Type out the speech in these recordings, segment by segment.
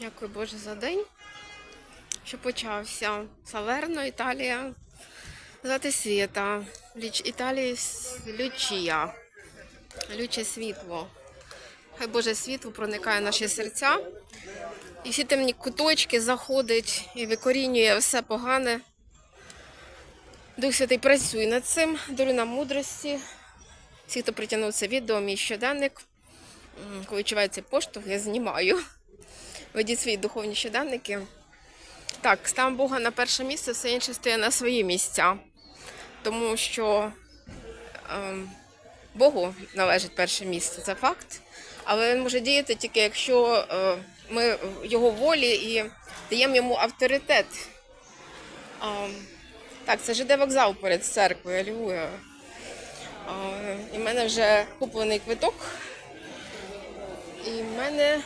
Дякую Боже за день, що почався. Саверно, Італія. Звати світа. Ліч Італії Лючія. Люче світло. Хай Боже світло проникає в наші серця. І всі темні куточки заходить і викорінює все погане. Дух Святий працює над цим, дарує нам мудрості. Всі, хто притягнув це відео, мій щоденник. Коли відчувається поштовх, я знімаю. Ведіть свої духовні щоденники. Так, став Бога на перше місце, все інше стає на свої місця. Тому що ем, Богу належить перше місце, це факт. Але він може діяти тільки якщо е, ми його волі і даємо йому авторитет. Ем, так, це ЖД вокзал перед церквою, алілуя. Е, і в мене вже куплений квиток. І в мене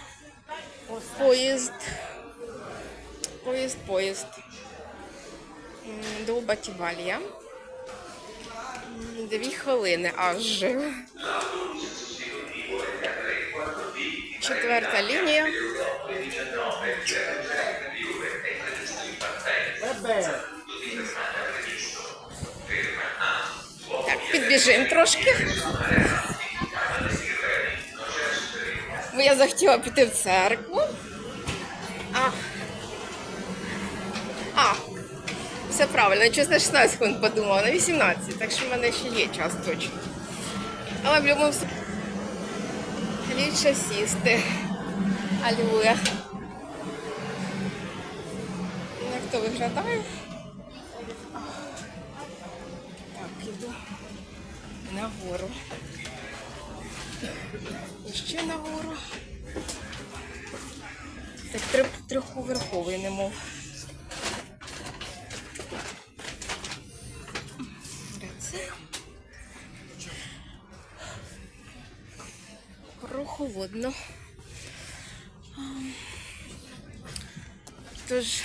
поїзд. Поїзд, поїзд. До Батівалія. Дві хвилини аж. Четверта лінія. Так, підбіжимо трошки. Бо я захотіла піти в церкву. А. А. Все правильно, я на 16 хвилин подумала, на 18, так що в мене ще є час точно. Але в випадку ліпше сісти. Алюя. Як то виглядає? Так, іду нагору. І ще нагору. Так трьохповерховий, немов. Ам. Тож,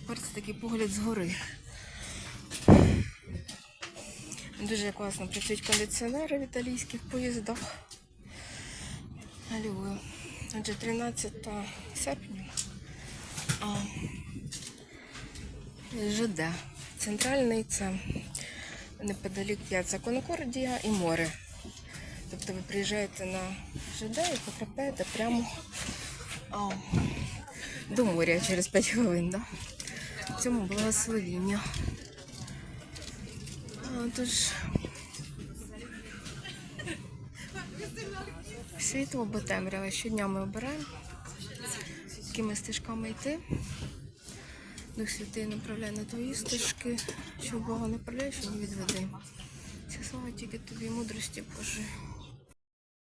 тепер такий погляд згори. Дуже класно працюють кондиціонери в італійських поїздах. Алюю. Отже, 13 серпня. ЖД. Центральний це неподалік П'яца Конкордія і море. Тобто ви приїжджаєте на ЖД і потрапляєте прямо а, до моря через 5 хвилин. Да? В цьому благословіння. Тож світло або темрява. Щодня ми обираємо, якими стежками йти. Дух Святий направляє на твої стежки, що Бога направляє, що не відведи. Ці слова тільки тобі мудрості Божої.